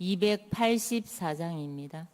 284장입니다.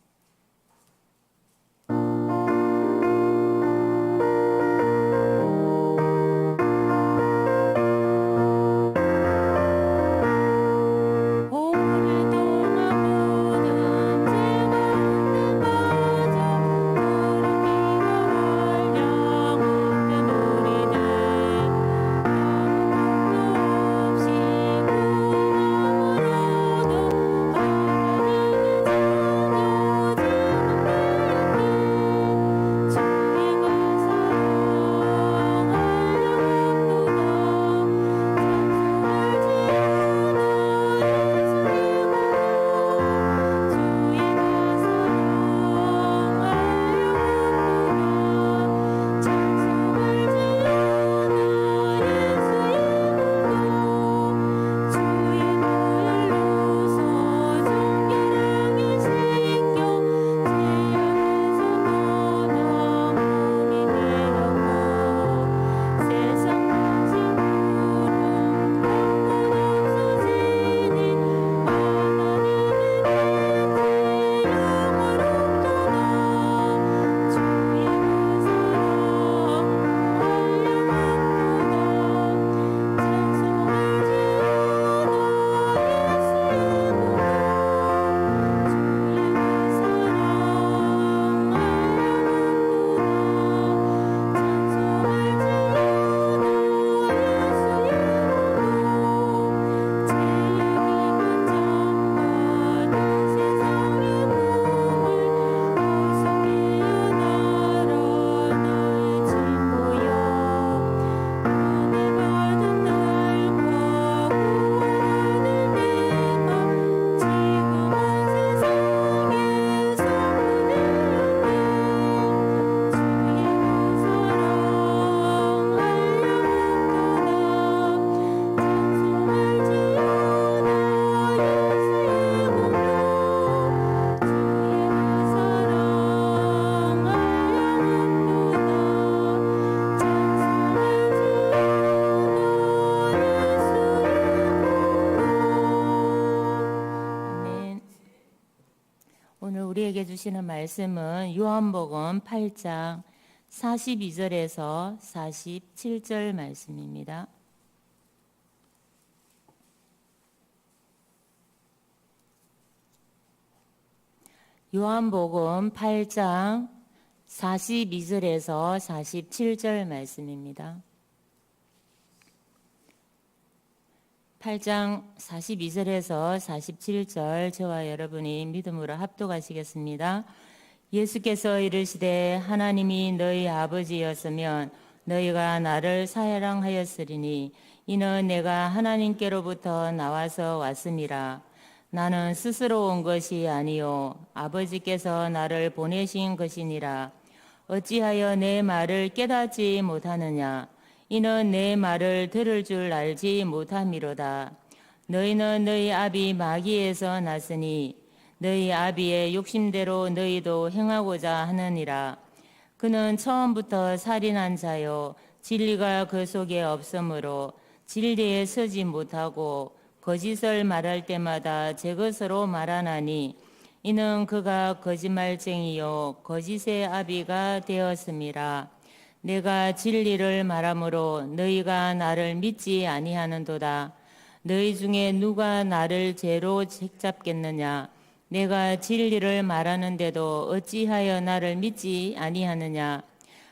우리에게 주시는 말씀은 요한복음 8장 42절에서 47절 말씀입니다. 요한복음 8장 42절에서 47절 말씀입니다. 8장 42절에서 47절 저와 여러분이 믿음으로 합독하시겠습니다. 예수께서 이르시되 하나님이 너희 아버지였으면 너희가 나를 사랑하였으리니 이는 내가 하나님께로부터 나와서 왔음이라. 나는 스스로 온 것이 아니요 아버지께서 나를 보내신 것이니라. 어찌하여 내 말을 깨닫지 못하느냐 이는 내 말을 들을 줄 알지 못함이로다. 너희는 너희 아비 마귀에서 났으니 너희 아비의 욕심대로 너희도 행하고자 하느니라. 그는 처음부터 살인한 자요 진리가 그 속에 없으므로 진리에 서지 못하고 거짓을 말할 때마다 제 것으로 말하나니 이는 그가 거짓말쟁이요 거짓의 아비가 되었음이라. 내가 진리를 말함으로 너희가 나를 믿지 아니하는도다. 너희 중에 누가 나를 죄로 책잡겠느냐? 내가 진리를 말하는데도 어찌하여 나를 믿지 아니하느냐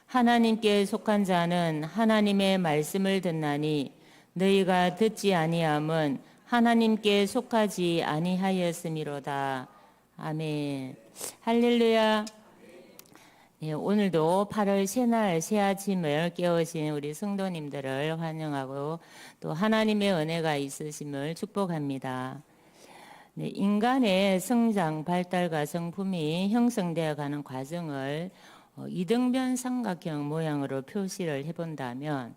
하나님께 속한 자는 하나님의 말씀을 듣나니 너희가 듣지 아니함은 하나님께 속하지 아니하였음이로다 아멘 할렐루야 예, 오늘도 8월 새날 새 아침을 깨우신 우리 성도님들을 환영하고 또 하나님의 은혜가 있으심을 축복합니다. 네, 인간의 성장, 발달과 성품이 형성되어 가는 과정을 어, 이등변 삼각형 모양으로 표시를 해본다면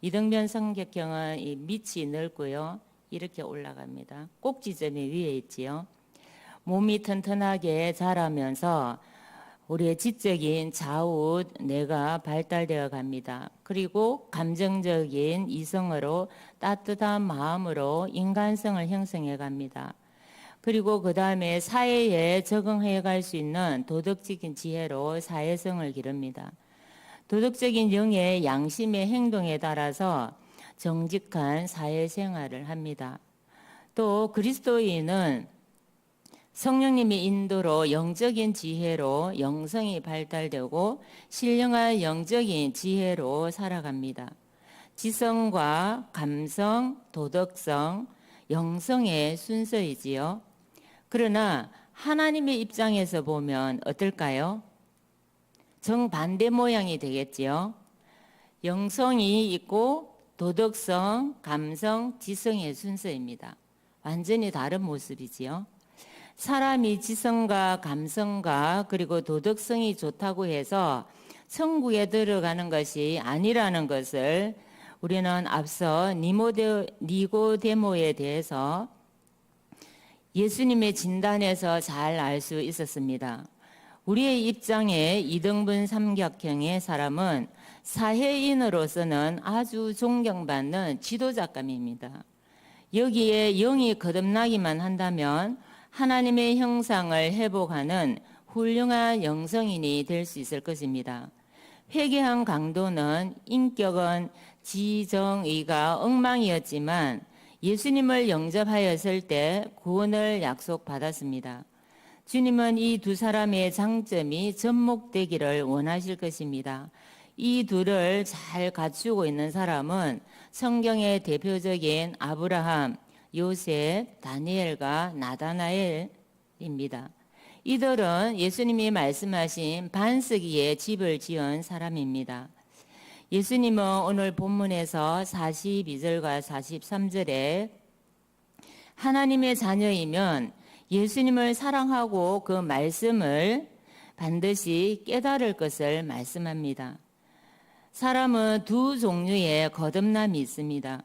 이등변 삼각형은 이 밑이 넓고요. 이렇게 올라갑니다. 꼭지점이 위에 있지요. 몸이 튼튼하게 자라면서 우리의 지적인 좌우 뇌가 발달되어 갑니다. 그리고 감정적인 이성으로 따뜻한 마음으로 인간성을 형성해 갑니다. 그리고 그 다음에 사회에 적응해 갈 수 있는 도덕적인 지혜로 사회성을 기릅니다. 도덕적인 영의 양심의 행동에 따라서 정직한 사회생활을 합니다. 또 그리스도인은 성령님의 인도로 영적인 지혜로 영성이 발달되고 신령한 영적인 지혜로 살아갑니다. 지성과 감성, 도덕성, 영성의 순서이지요. 그러나 하나님의 입장에서 보면 어떨까요? 정반대 모양이 되겠지요. 영성이 있고 도덕성, 감성, 지성의 순서입니다. 완전히 다른 모습이지요. 사람이 지성과 감성과 그리고 도덕성이 좋다고 해서 천국에 들어가는 것이 아니라는 것을 우리는 앞서 니모데, 니고데모에 대해서 예수님의 진단에서 잘 알 수 있었습니다. 우리의 입장에 이등분 삼각형의 사람은 사회인으로서는 아주 존경받는 지도자감입니다. 여기에 영이 거듭나기만 한다면 하나님의 형상을 회복하는 훌륭한 영성인이 될 수 있을 것입니다. 회개한 강도는 인격은 지정의가 엉망이었지만 예수님을 영접하였을 때 구원을 약속받았습니다. 주님은 이 두 사람의 장점이 접목되기를 원하실 것입니다. 이 둘을 잘 갖추고 있는 사람은 성경의 대표적인 아브라함, 요셉, 다니엘과 나다나엘입니다. 이들은 예수님이 말씀하신 반석이의 집을 지은 사람입니다. 예수님은 오늘 본문에서 42절과 43절에 하나님의 자녀이면 예수님을 사랑하고 그 말씀을 반드시 깨달을 것을 말씀합니다. 사람은 두 종류의 거듭남이 있습니다.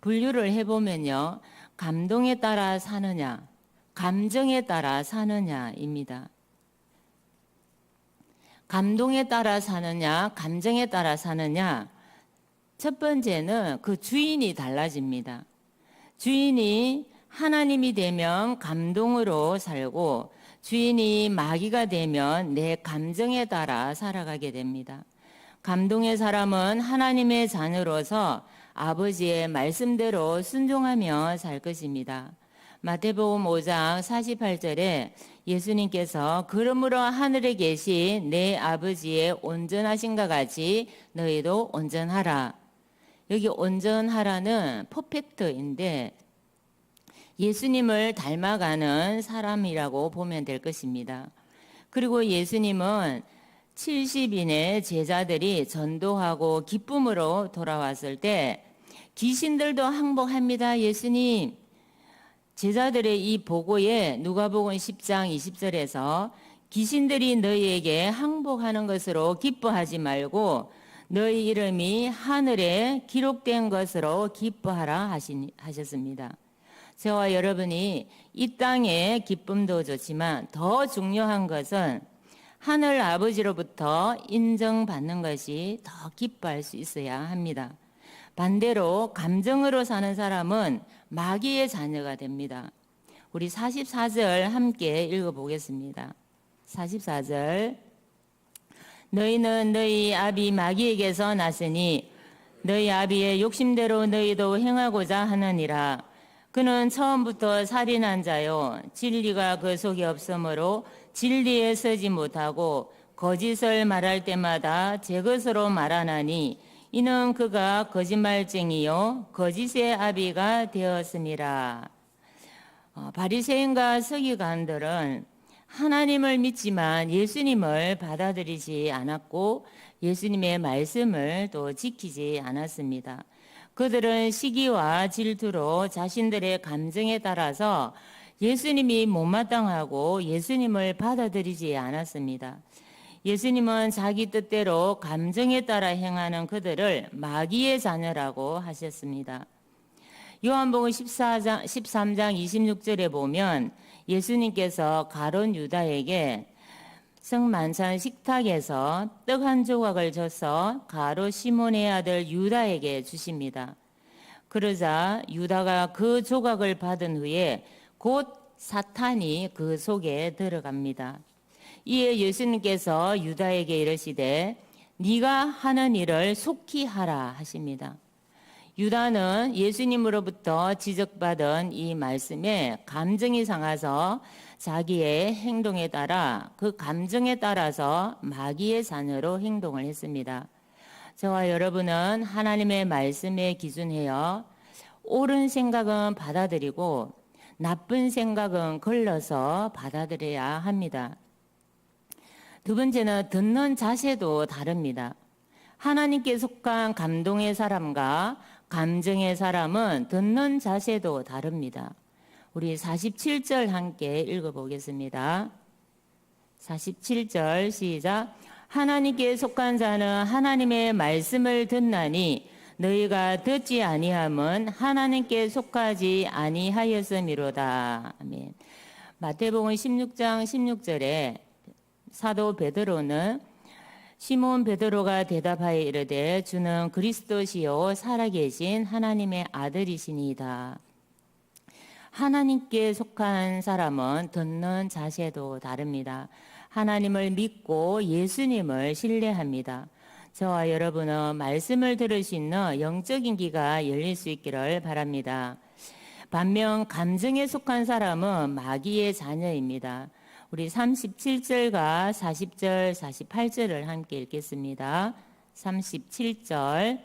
분류를 해보면요. 감동에 따라 사느냐, 감정에 따라 사느냐입니다. 감동에 따라 사느냐, 감정에 따라 사느냐. 첫 번째는 그 주인이 달라집니다. 주인이 하나님이 되면 감동으로 살고 주인이 마귀가 되면 내 감정에 따라 살아가게 됩니다. 감동의 사람은 하나님의 자녀로서 아버지의 말씀대로 순종하며 살 것입니다. 마태복음 5장 48절에 예수님께서 그러므로 하늘에 계신 내 아버지의 온전하신가 같이 너희도 온전하라. 여기 온전하라는 퍼펙트인데 예수님을 닮아가는 사람이라고 보면 될 것입니다. 그리고 예수님은 70인의 제자들이 전도하고 기쁨으로 돌아왔을 때 귀신들도 항복합니다. 예수님. 제자들의 이 보고에 누가복음 10장 20절에서 귀신들이 너희에게 항복하는 것으로 기뻐하지 말고 너희 이름이 하늘에 기록된 것으로 기뻐하라 하셨습니다. 저와 여러분이 이 땅의 기쁨도 좋지만 더 중요한 것은 하늘 아버지로부터 인정받는 것이 더 기뻐할 수 있어야 합니다. 반대로 감정으로 사는 사람은 마귀의 자녀가 됩니다. 우리 44절 함께 읽어보겠습니다. 44절. 너희는 너희 아비 마귀에게서 났으니 너희 아비의 욕심대로 너희도 행하고자 하느니라. 그는 처음부터 살인한 자요 진리가 그 속에 없으므로 진리에 서지 못하고 거짓을 말할 때마다 제 것으로 말하나니 이는 그가 거짓말쟁이요 거짓의 아비가 되었음이라. 어, 바리새인과 서기관들은 하나님을 믿지만 예수님을 받아들이지 않았고 예수님의 말씀을 또 지키지 않았습니다. 그들은 시기와 질투로 자신들의 감정에 따라서 예수님이 못마땅하고 예수님을 받아들이지 않았습니다. 예수님은 자기 뜻대로 감정에 따라 행하는 그들을 마귀의 자녀라고 하셨습니다. 요한복음 14장, 13장 26절에 보면 예수님께서 가론 유다에게 성만찬 식탁에서 떡 한 조각을 줘서 가로 시몬의 아들 유다에게 주십니다. 그러자 유다가 그 조각을 받은 후에 곧 사탄이 그 속에 들어갑니다. 이에 예수님께서 유다에게 이르시되 네가 하는 일을 속히 하라 하십니다. 유다는 예수님으로부터 지적받은 이 말씀에 감정이 상해서 자기의 행동에 따라 그 감정에 따라서 마귀의 자녀로 행동을 했습니다. 저와 여러분은 하나님의 말씀에 기준하여 옳은 생각은 받아들이고 나쁜 생각은 걸러서 받아들여야 합니다. 두 번째는 듣는 자세도 다릅니다. 하나님께 속한 감동의 사람과 감정의 사람은 듣는 자세도 다릅니다. 우리 47절 함께 읽어보겠습니다. 47절 시작. 하나님께 속한 자는 하나님의 말씀을 듣나니 너희가 듣지 아니함은 하나님께 속하지 아니하였음이로다. 아멘. 마태복음 16장 16절에 사도 베드로는 시몬 베드로가 대답하여 이르되 주는 그리스도시요 살아계신 하나님의 아들이시니이다. 하나님께 속한 사람은 듣는 자세도 다릅니다. 하나님을 믿고 예수님을 신뢰합니다. 저와 여러분은 말씀을 들을 수 있는 영적인 귀가 열릴 수 있기를 바랍니다. 반면 감정에 속한 사람은 마귀의 자녀입니다. 우리 37절과 40절, 48절을 함께 읽겠습니다. 37절.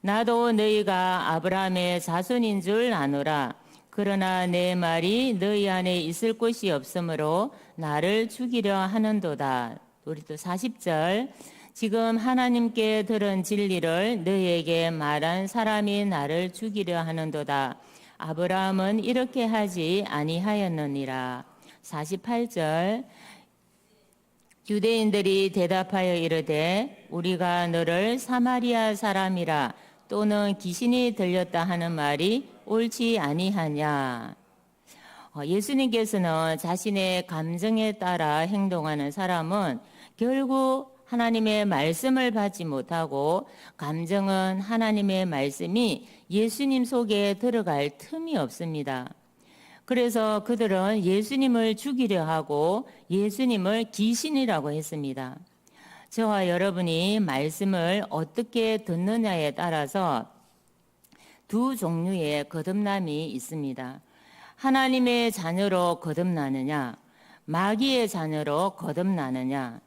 나도 너희가 아브라함의 자손인 줄 아노라. 그러나 내 말이 너희 안에 있을 곳이 없으므로 나를 죽이려 하는도다. 우리 또 40절. 지금 하나님께 들은 진리를 너희에게 말한 사람이 나를 죽이려 하는도다. 아브라함은 이렇게 하지 아니하였느니라. 48절 유대인들이 대답하여 이르되 우리가 너를 사마리아 사람이라 또는 귀신이 들렸다 하는 말이 옳지 아니하냐. 어, 예수님께서는 자신의 감정에 따라 행동하는 사람은 결국 하나님의 말씀을 받지 못하고 감정은 하나님의 말씀이 예수님 속에 들어갈 틈이 없습니다. 그래서 그들은 예수님을 죽이려 하고 예수님을 귀신이라고 했습니다. 저와 여러분이 말씀을 어떻게 듣느냐에 따라서 두 종류의 거듭남이 있습니다. 하나님의 자녀로 거듭나느냐, 마귀의 자녀로 거듭나느냐,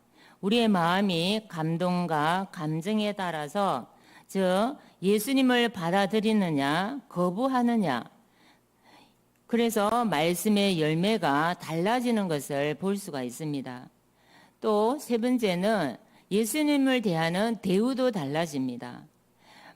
우리의 마음이 감동과 감정에 따라서 즉 예수님을 받아들이느냐, 거부하느냐, 그래서 말씀의 열매가 달라지는 것을 볼 수가 있습니다. 또 세 번째는 예수님을 대하는 대우도 달라집니다.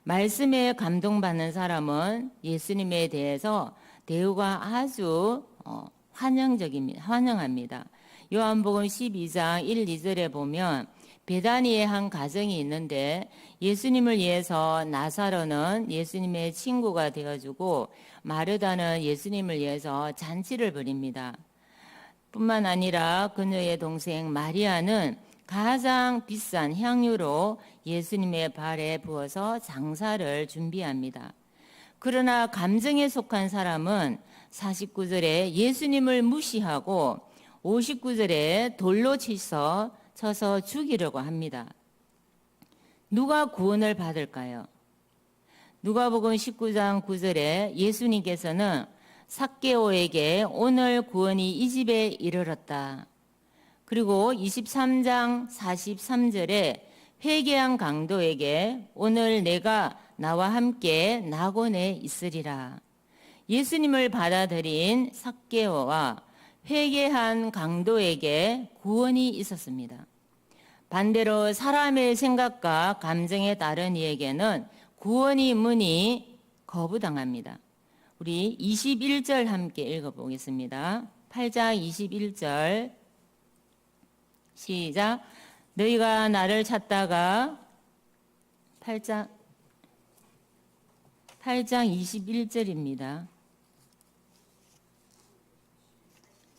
말씀에 감동받는 사람은 예수님에 대해서 대우가 아주 어, 환영적입니다. 환영합니다. 요한복음 12장 1, 2절에 보면 베다니의 한 가정이 있는데 예수님을 위해서 나사로는 예수님의 친구가 되어주고 마르다는 예수님을 위해서 잔치를 벌입니다. 뿐만 아니라 그녀의 동생 마리아는 가장 비싼 향유로 예수님의 발에 부어서 장사를 준비합니다. 그러나 감정에 속한 사람은 49절에 예수님을 무시하고 59절에 돌로 치서 쳐서 죽이려고 합니다. 누가 구원을 받을까요? 누가복음 19장 9절에 예수님께서는 삭개오에게 오늘 구원이 이 집에 이르렀다. 그리고 23장 43절에 회개한 강도에게 오늘 내가 나와 함께 낙원에 있으리라. 예수님을 받아들인 삭개오와 회개한 강도에게 구원이 있었습니다. 반대로 사람의 생각과 감정에 따른 이에게는 구원이 문이 거부당합니다. 우리 21절 함께 읽어보겠습니다. 8장 21절 시작 너희가 나를 찾다가 8장 8장 21절입니다.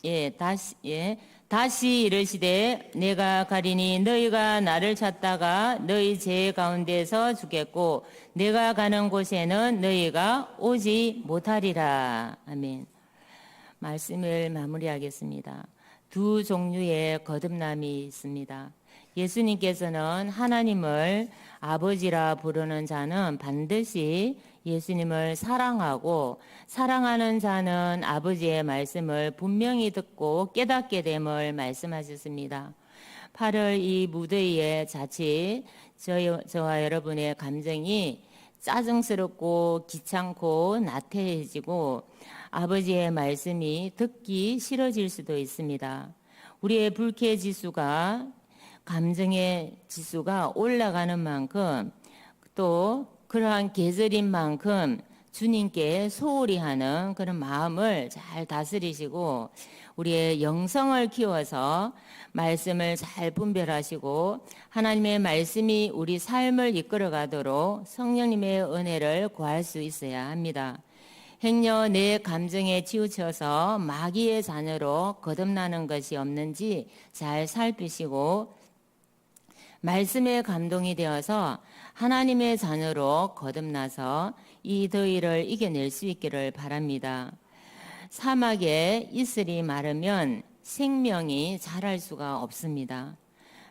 예, 다시 예. 다시 이르시되 내가 가리니 너희가 나를 찾다가 너희 죄 가운데서 죽겠고 내가 가는 곳에는 너희가 오지 못하리라. 아멘. 말씀을 마무리하겠습니다. 두 종류의 거듭남이 있습니다. 예수님께서는 하나님을 아버지라 부르는 자는 반드시 예수님을 사랑하고 사랑하는 자는 아버지의 말씀을 분명히 듣고 깨닫게 됨을 말씀하셨습니다. 8월 이 무더위에 자칫 저, 저와 여러분의 감정이 짜증스럽고 귀찮고 나태해지고 아버지의 말씀이 듣기 싫어질 수도 있습니다. 우리의 불쾌 지수가 감정의 지수가 올라가는 만큼 또 그러한 계절인 만큼 주님께 소홀히 하는 그런 마음을 잘 다스리시고 우리의 영성을 키워서 말씀을 잘 분별하시고 하나님의 말씀이 우리 삶을 이끌어 가도록 성령님의 은혜를 구할 수 있어야 합니다. 행여 내 감정에 치우쳐서 마귀의 자녀로 거듭나는 것이 없는지 잘 살피시고 말씀에 감동이 되어서 하나님의 자녀로 거듭나서 이 더위를 이겨낼 수 있기를 바랍니다. 사막에 이슬이 마르면 생명이 자랄 수가 없습니다.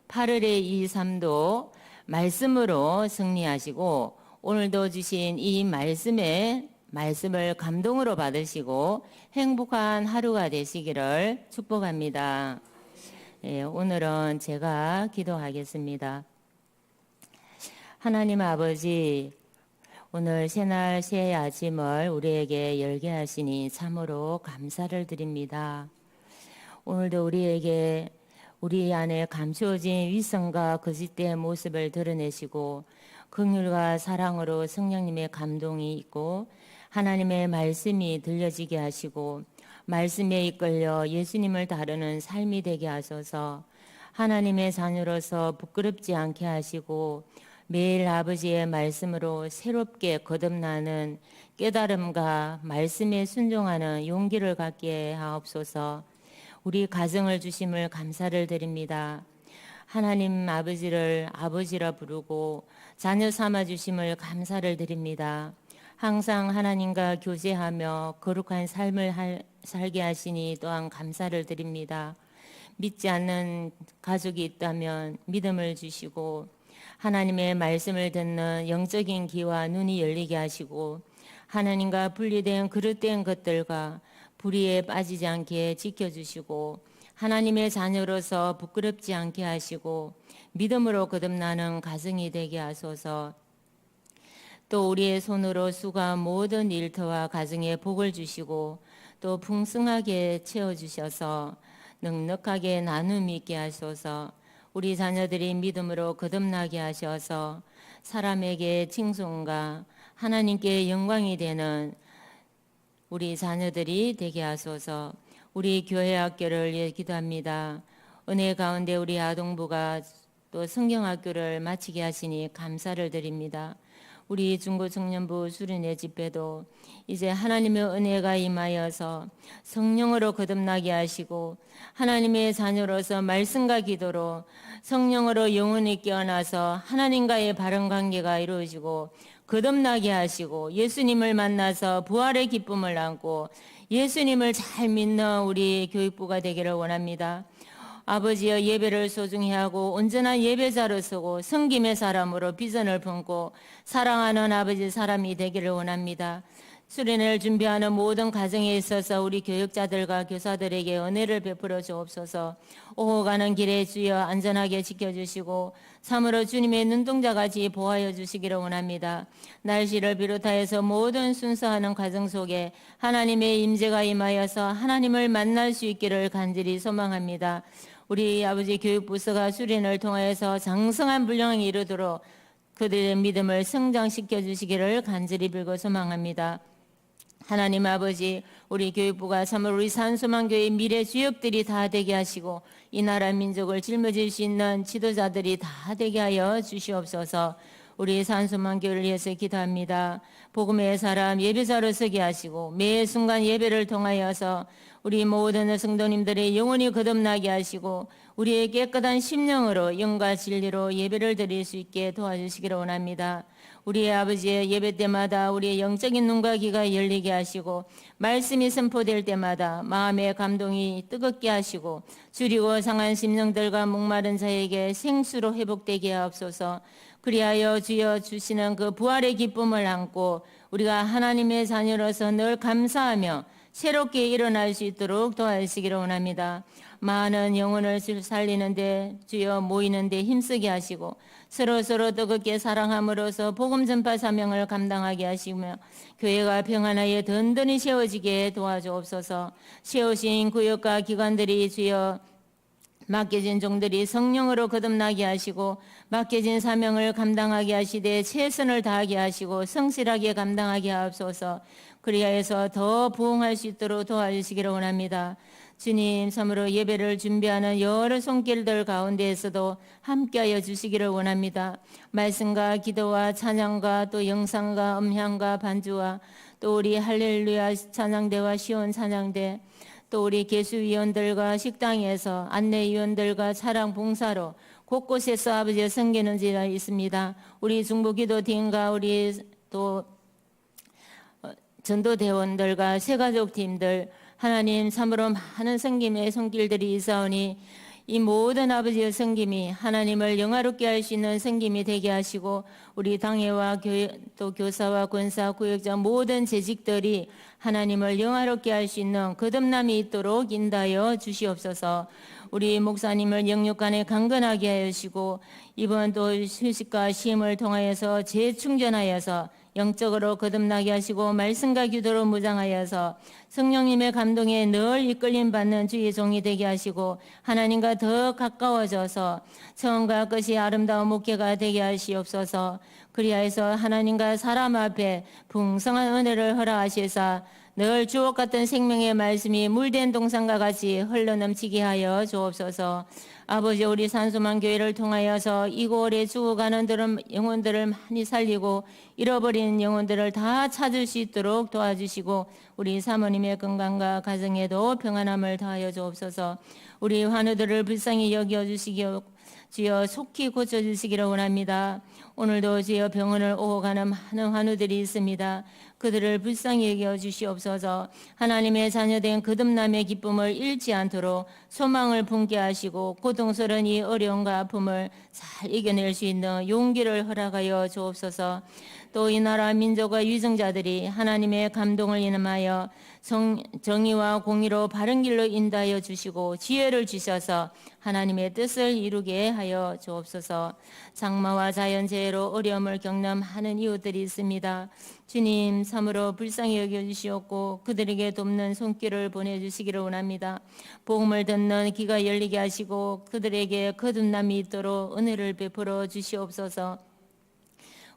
8월의 이 삶도 말씀으로 승리하시고 오늘도 주신 이 말씀에 말씀을 감동으로 받으시고 행복한 하루가 되시기를 축복합니다. 예, 오늘은 제가 기도하겠습니다. 하나님 아버지, 오늘 새날 새 아침을 우리에게 열게 하시니 참으로 감사를 드립니다. 오늘도 우리에게 우리 안에 감추어진 위선과 거짓된 모습을 드러내시고 긍휼과 사랑으로 성령님의 감동이 있고 하나님의 말씀이 들려지게 하시고 말씀에 이끌려 예수님을 다루는 삶이 되게 하소서 하나님의 자녀로서 부끄럽지 않게 하시고 매일 아버지의 말씀으로 새롭게 거듭나는 깨달음과 말씀에 순종하는 용기를 갖게 하옵소서 우리 가정을 주심을 감사를 드립니다. 하나님 아버지를 아버지라 부르고 자녀 삼아 주심을 감사를 드립니다. 항상 하나님과 교제하며 거룩한 삶을 할, 살게 하시니 또한 감사를 드립니다. 믿지 않는 가족이 있다면 믿음을 주시고 하나님의 말씀을 듣는 영적인 귀와 눈이 열리게 하시고 하나님과 분리된 그릇된 것들과 불의에 빠지지 않게 지켜주시고 하나님의 자녀로서 부끄럽지 않게 하시고 믿음으로 거듭나는 가정이 되게 하소서. 또 우리의 손으로 수가 모든 일터와 가정에 복을 주시고 또 풍성하게 채워주셔서 넉넉하게 나눔 있게 하소서 우리 자녀들이 믿음으로 거듭나게 하셔서 사람에게 칭송과 하나님께 영광이 되는 우리 자녀들이 되게 하소서 우리 교회 학교를 위해 기도합니다. 은혜 가운데 우리 아동부가 또 성경학교를 마치게 하시니 감사를 드립니다. 우리 중고 청년부 수련회 집회도 이제 하나님의 은혜가 임하여서 성령으로 거듭나게 하시고 하나님의 자녀로서 말씀과 기도로 성령으로 영혼이 깨어나서 하나님과의 바른 관계가 이루어지고 거듭나게 하시고 예수님을 만나서 부활의 기쁨을 안고 예수님을 잘 믿는 우리 교육부가 되기를 원합니다. 아버지여 예배를 소중히 하고 온전한 예배자로 서고 성김의 사람으로 비전을 품고 사랑하는 아버지 사람이 되기를 원합니다. 수련회를 준비하는 모든 과정에 있어서 우리 교육자들과 교사들에게 은혜를 베풀어 주옵소서. 오고 가는 길에 주여 안전하게 지켜주시고 참으로 주님의 눈동자같이 보호하여 주시기를 원합니다. 날씨를 비롯하여서 모든 순서하는 과정 속에 하나님의 임재가 임하여서 하나님을 만날 수 있기를 간절히 소망합니다. 우리 아버지 교육부서가 수련을 통하여서 장성한 분량에 이르도록 그들의 믿음을 성장시켜 주시기를 간절히 빌고 소망합니다. 하나님 아버지 우리 교육부가 참으로 우리 산소망교의 미래 주역들이 다 되게 하시고 이 나라 민족을 짊어질 수 있는 지도자들이 다 되게 하여 주시옵소서 우리 산소망교를 위해서 기도합니다 복음의 사람 예배자로 서게 하시고 매 순간 예배를 통하여서 우리 모든 성도님들의 영혼이 거듭나게 하시고 우리의 깨끗한 심령으로 영과 진리로 예배를 드릴 수 있게 도와주시기를 원합니다. 우리의 아버지의 예배 때마다 우리의 영적인 눈과 귀가 열리게 하시고 말씀이 선포될 때마다 마음의 감동이 뜨겁게 하시고 줄이고 상한 심령들과 목마른 자에게 생수로 회복되게 하옵소서. 그리하여 주여 주시는 그 부활의 기쁨을 안고 우리가 하나님의 자녀로서 늘 감사하며 새롭게 일어날 수 있도록 도와주시기를 원합니다. 많은 영혼을 살리는데 주여 모이는데 힘쓰게 하시고 서로 서로 뜨겁게 사랑함으로써 복음 전파 사명을 감당하게 하시며 교회가 평안하여 든든히 세워지게 도와주옵소서. 세우신 구역과 기관들이 주여 맡겨진 종들이 성령으로 거듭나게 하시고 맡겨진 사명을 감당하게 하시되 최선을 다하게 하시고 성실하게 감당하게 하옵소서. 그리하여서 더 부흥할 수 있도록 도와주시기를 원합니다. 주님 참으로 예배를 준비하는 여러 손길들 가운데에서도 함께하여 주시기를 원합니다. 말씀과 기도와 찬양과 또 영상과 음향과 반주와 또 우리 할렐루야 찬양대와 시온 찬양대 또 우리 개수위원들과 식당에서 안내위원들과 차량 봉사로 곳곳에서 아버지의 섬기는 지가 있습니다. 우리 중부기도팀과 우리 또 어, 전도대원들과 새가족 팀들 하나님 참으로 많은 성김의 손길들이 있사오니 이 모든 아버지의 성김이 하나님을 영화롭게 할 수 있는 성김이 되게 하시고 우리 당회와 교회, 또 교사와 권사, 구역자 모든 재직들이 하나님을 영화롭게 할 수 있는 거듭남이 있도록 인다여 주시옵소서. 우리 목사님을 영육간에 강건하게 하시고 이번 또 휴식과 시험을 통하여서 재충전하여서 영적으로 거듭나게 하시고 말씀과 기도로 무장하여서 성령님의 감동에 늘 이끌림 받는 주의 종이 되게 하시고 하나님과 더 가까워져서 처음과 끝이 아름다운 목회가 되게 하시옵소서. 그리하여서 하나님과 사람 앞에 풍성한 은혜를 허락하시사 늘 주옥 같은 생명의 말씀이 물된 동산과 같이 흘러넘치게 하여 주옵소서. 아버지 우리 산소만 교회를 통하여서 이곳에 죽어가는 영혼들을 많이 살리고 잃어버린 영혼들을 다 찾을 수 있도록 도와주시고 우리 사모님의 건강과 가정에도 평안함을 더하여 주옵소서. 우리 환우들을 불쌍히 여겨 주시기 주여 속히 고쳐주시기를 원합니다. 오늘도 주여 병원을 오고 가는 많은 환우들이 있습니다. 그들을 불쌍히 여겨 주시옵소서. 하나님의 자녀된 거듭남의 기쁨을 잃지 않도록 소망을 품게 하시고 고통스러운 이 어려움과 아픔을 잘 이겨낼 수 있는 용기를 허락하여 주옵소서. 또 이 나라 민족과 유정자들이 하나님의 감동을 인하여 정, 정의와 공의로 바른 길로 인도하여 주시고 지혜를 주셔서 하나님의 뜻을 이루게 하여 주옵소서. 장마와 자연재해로 어려움을 많은 이웃들이 있습니다. 주님 참으로 불쌍히 여겨 주시옵고 그들에게 돕는 손길을 보내 주시기를 원합니다. 복음을 듣는 귀가 열리게 하시고 그들에게 거듭남이 있도록 은혜를 베풀어 주시옵소서.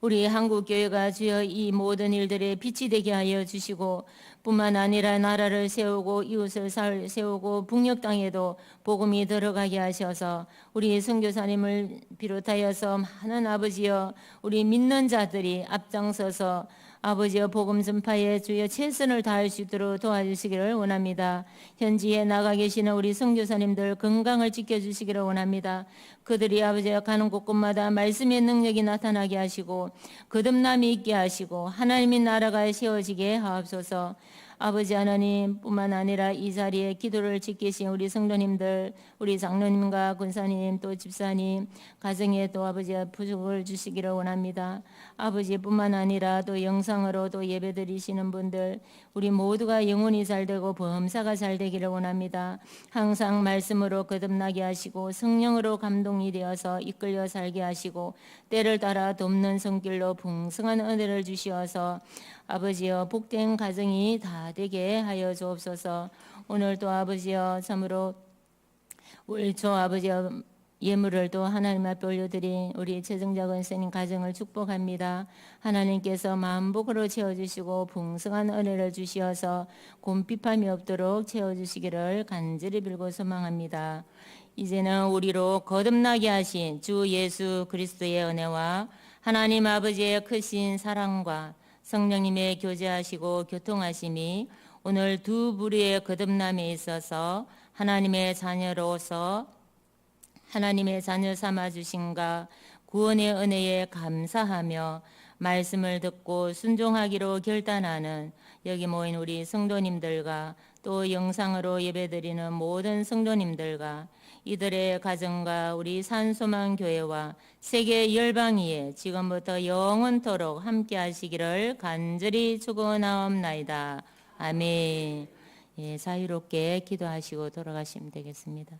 우리 한국 교회가 주여 이 모든 일들에 빛이 되게 하여 주시고 뿐만 아니라 나라를 세우고 이웃을 세우고 북녘 땅에도 복음이 들어가게 하셔서 우리 선교사님을 비롯하여서 많은 아버지여 우리 믿는 자들이 앞장서서 아버지여 복음 전파에 주여 최선을 다할 수 있도록 도와주시기를 원합니다. 현지에 나가 계시는 우리 성교사님들 건강을 지켜주시기를 원합니다. 그들이 아버지여 가는 곳곳마다 말씀의 능력이 나타나게 하시고 거듭남이 있게 하시고 하나님의 나라가 세워지게 하옵소서. 아버지 하나님뿐만 아니라 이 자리에 기도를 지키신 우리 성도님들, 우리 장로님과 군사님 또 집사님 가정에 또 아버지 부족을 주시기를 원합니다. 아버지뿐만 아니라 또 영상으로 또 예배 드리시는 분들 우리 모두가 영혼이 잘 되고 범사가 잘 되기를 원합니다. 항상 말씀으로 거듭나게 하시고 성령으로 감동이 되어서 이끌려 살게 하시고 때를 따라 돕는 손길로 풍성한 은혜를 주시어서 아버지여 복된 가정이 다 되게 하여 주옵소서. 오늘도 아버지여 참으로 저 아버지여 예물을 또 하나님 앞에 올려드린 우리 최정자 권사님 가정을 축복합니다. 하나님께서 만복으로 채워주시고 풍성한 은혜를 주시어서 곰핍함이 없도록 채워주시기를 간절히 빌고 소망합니다. 이제는 우리로 거듭나게 하신 주 예수 그리스도의 은혜와 하나님 아버지의 크신 사랑과 성령님의 교제하시고 교통하심이 오늘 두 부류의 거듭남에 있어서 하나님의 자녀로서 하나님의 자녀 삼아 주신가 구원의 은혜에 감사하며 말씀을 듣고 순종하기로 결단하는 여기 모인 우리 성도님들과 또 영상으로 예배드리는 모든 성도님들과 이들의 가정과 우리 산소망 교회와 세계 열방위에 지금부터 영원토록 함께 하시기를 간절히 축원하옵나이다. 아멘. 예, 자유롭게 기도하시고 돌아가시면 되겠습니다.